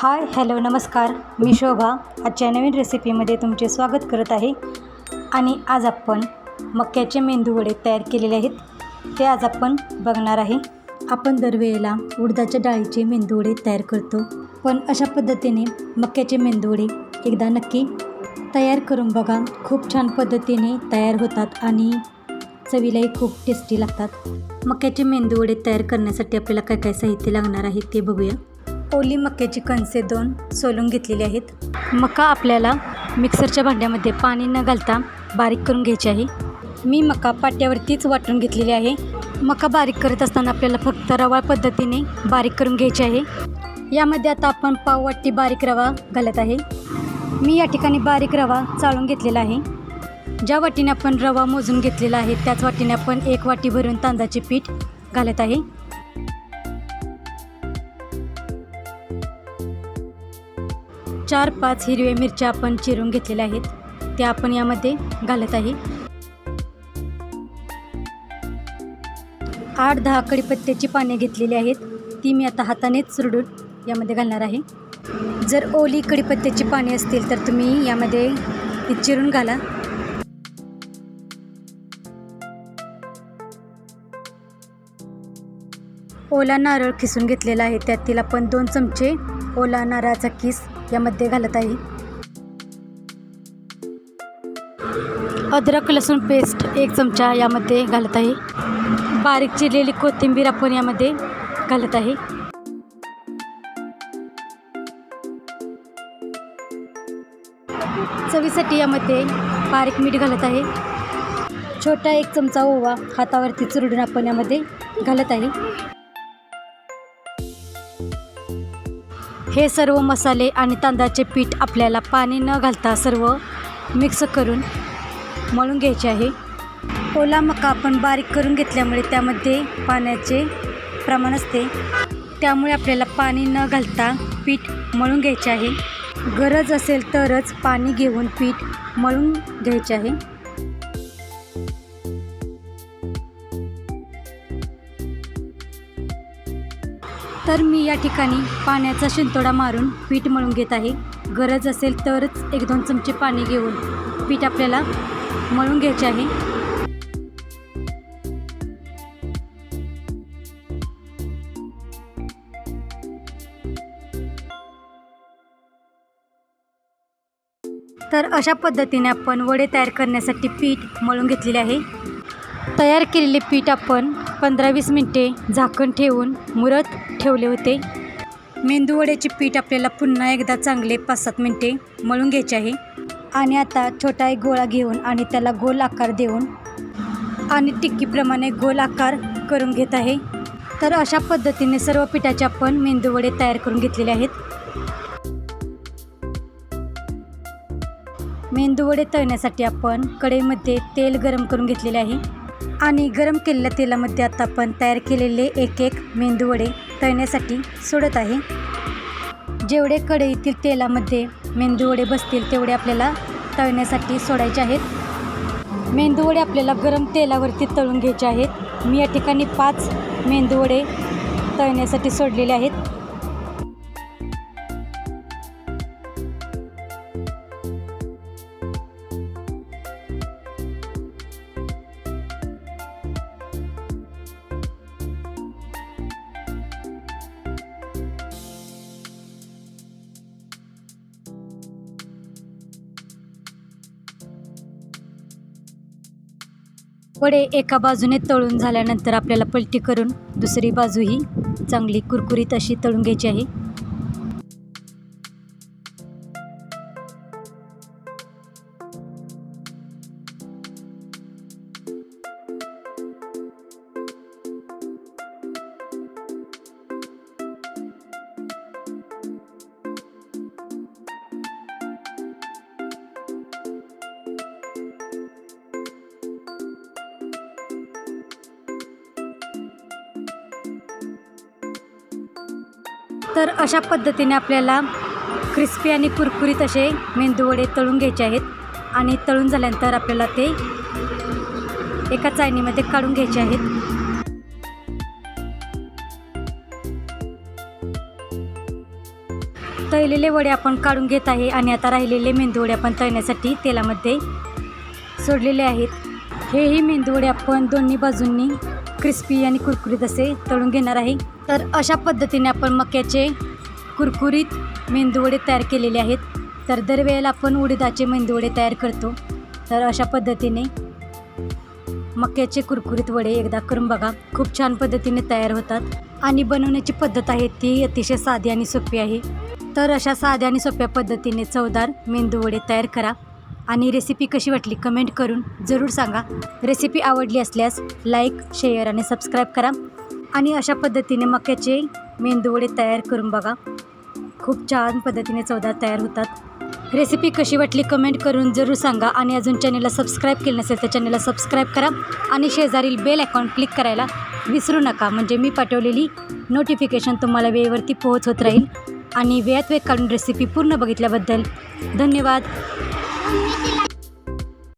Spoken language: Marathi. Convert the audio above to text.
हाय हॅलो नमस्कार. मी शोभा. आजच्या नवीन रेसिपीमध्ये तुमचे स्वागत करत आहे. आणि आज आपण मक्याचे मेंदू वडे तयार केलेले आहेत. ते आज आपण बघणार आहे. आपण दरवेळेला उडदाच्या डाळीचे मेंदू वडे तयार करतो. पण अशा पद्धतीने मक्याचे मेंदू वडे एकदा नक्की तयार करून बघा. खूप छान पद्धतीने तयार होतात आणि चवीलाही खूप टेस्टी लागतात. मक्याचे मेंदू वडे तयार करण्यासाठी आपल्याला काय काय साहित्य लागणार आहे ते बघूया. ओली मक्याची कणसे दोन सोलून घेतलेली आहेत. मका आपल्याला मिक्सरच्या भांड्यामध्ये पाणी न घालता बारीक करून घ्यायचे आहे. मी मका पाट्यावरतीच वाटून घेतलेली आहे. मका बारीक करत असताना आपल्याला फक्त रवा पद्धतीने बारीक करून घ्यायचे आहे. यामध्ये आता आपण पाव वाटी बारीक रवा घालत आहे. मी या ठिकाणी बारीक रवा चाळून घेतलेला आहे. ज्या वाटीने आपण रवा मोजून घेतलेला आहे त्याच वाटीने आपण एक वाटी भरून तांदळाचे पीठ घालत आहे. चार पाच हिरव्या मिरच्या आपण चिरून घेतलेल्या आहेत. त्या आपण यामध्ये घालत आहे. आठ दहा कडीपत्त्याची पाने घेतलेली आहेत. ती मी आता हातानेच चुरडून यामध्ये घालणार आहे. जर ओली कडीपत्त्याची पाने असतील तर तुम्ही यामध्ये ती चिरून घाला. ओला नारळ खिसून घेतलेला आहे. त्यातील आपण दोन चमचे ओला नारळाचा किस यामध्ये घालत आहे. अद्रक लसूण पेस्ट एक चमचा यामध्ये घालत आहे. बारीक चिरलेली कोथिंबीर आपण यामध्ये घालत आहे. चवीसाठी यामध्ये बारीक मीठ घालत आहे. छोटा एक चमचा ओवा हातावरती चुरडून आपण यामध्ये घालत आहे. हे सर्व मसाले आणि तांदळाचे पीठ आपल्याला पाणी न घालता सर्व मिक्स करून मळून घ्यायचे आहे. ओला मका आपण बारीक करून घेतल्यामुळे त्यामध्ये पाण्याचे प्रमाण असते. त्यामुळे आपल्याला पाणी न घालता पीठ मळून घ्यायचे आहे. गरज असेल तरच पाणी घेऊन पीठ मळून घ्यायचे आहे. तर मी या ठिकाणी पाण्याचा शिंतोडा मारून पीठ मळून घेत आहे. गरज असेल तरच एक दोन चमचे पाणी घेऊन पीठ आपल्याला मळून घ्यायचे आहे. तर अशा पद्धतीने आपण वडे तयार करण्यासाठी पीठ मळून घेतलेले आहे. तयार केलेले पीठ आपण पंधरा वीस मिनटे झाकण ठेवून मुरत ठेवले होते. मेंदूवड्याचे पीठ आपल्याला पुन्हा एकदा चांगले पाच सात मिनटे मळून घ्यायचे आहे. आणि आता छोटा एक गोळा घेऊन आणि त्याला गोल आकार देऊन आणि टिक्कीप्रमाणे गोल आकार करून घेत आहे. तर अशा पद्धतीने सर्व पिठाचे आपण मेंदूवडे तयार करून घेतलेले आहेत. मेंदूवडे तळण्यासाठी आपण कढईमध्ये तेल गरम करून घेतलेले आहे. आणि गरम केलेल्या तेलामध्ये आता आपण तयार केलेले एक एक मेंदूवडे तळण्यासाठी सोडत आहे. जेवढे कढईतील तेलामध्ये मेंदूवडे बसतील तेवढे आपल्याला तळण्यासाठी सोडायचे आहेत. मेंदूवडे आपल्याला गरम तेलावरती तळून घ्यायचे आहेत. मी या ठिकाणी पाच मेंदूवडे तळण्यासाठी सोडलेले आहेत. वडे एका बाजूने तळून झाल्यानंतर आपल्याला पलटी करून दुसरी बाजूही चांगली कुरकुरीत अशी तळून घ्यायची आहे. तर अशा पद्धतीने आपल्याला क्रिस्पी आणि कुरकुरीत असे मेंदूवडे तळून घ्यायचे आहेत. आणि तळून झाल्यानंतर आपल्याला ते एका चाळणीमध्ये काढून घ्यायचे आहेत. तळलेले वडे आपण काढून घेत आहे आणि आता राहिलेले मेंदूवडे आपण तळण्यासाठी तेलामध्ये सोडलेले आहेत. हेही मेंदूवडे आपण दोन्ही बाजूंनी क्रिस्पी आणि कुरकुरीत असे तळून घेणार आहे. तर अशा पद्धतीने आपण मक्याचे कुरकुरीत मेंदूवडे तयार केलेले आहेत. तर दरवेळेला आपण उडीदाचे मेंदूवडे तयार करतो. तर अशा पद्धतीने मक्याचे कुरकुरीत वडे एकदा करून बघा. खूप छान पद्धतीने तयार होतात. आणि बनवण्याची पद्धत आहे ती अतिशय साधी आणि सोपी आहे. तर अशा साध्या आणि सोप्या पद्धतीने चवदार मेंदूवडे तयार करा. आणि रेसिपी कशी वाटली कमेंट करून जरूर सांगा. रेसिपी आवडली असल्यास लाईक शेअर आणि सबस्क्राईब करा. आणि अशा पद्धतीने मक्याचे मेंदूवडे तयार करून बघा. खूप छान पद्धतीने चवदार तयार होतात. रेसिपी कशी वाटली कमेंट करून जरूर सांगा आणि अजून चॅनलला सबस्क्राईब केलं नसेल तर चॅनलला सबस्क्राईब करा. आणि शेजारील बेल अकाउंट क्लिक करायला विसरू नका. म्हणजे मी पाठवलेली नोटिफिकेशन तुम्हाला वेळेवरती पोहोच होत राहील. आणि वेळात वेळ काढून रेसिपी पूर्ण बघितल्याबद्दल धन्यवाद. Mami,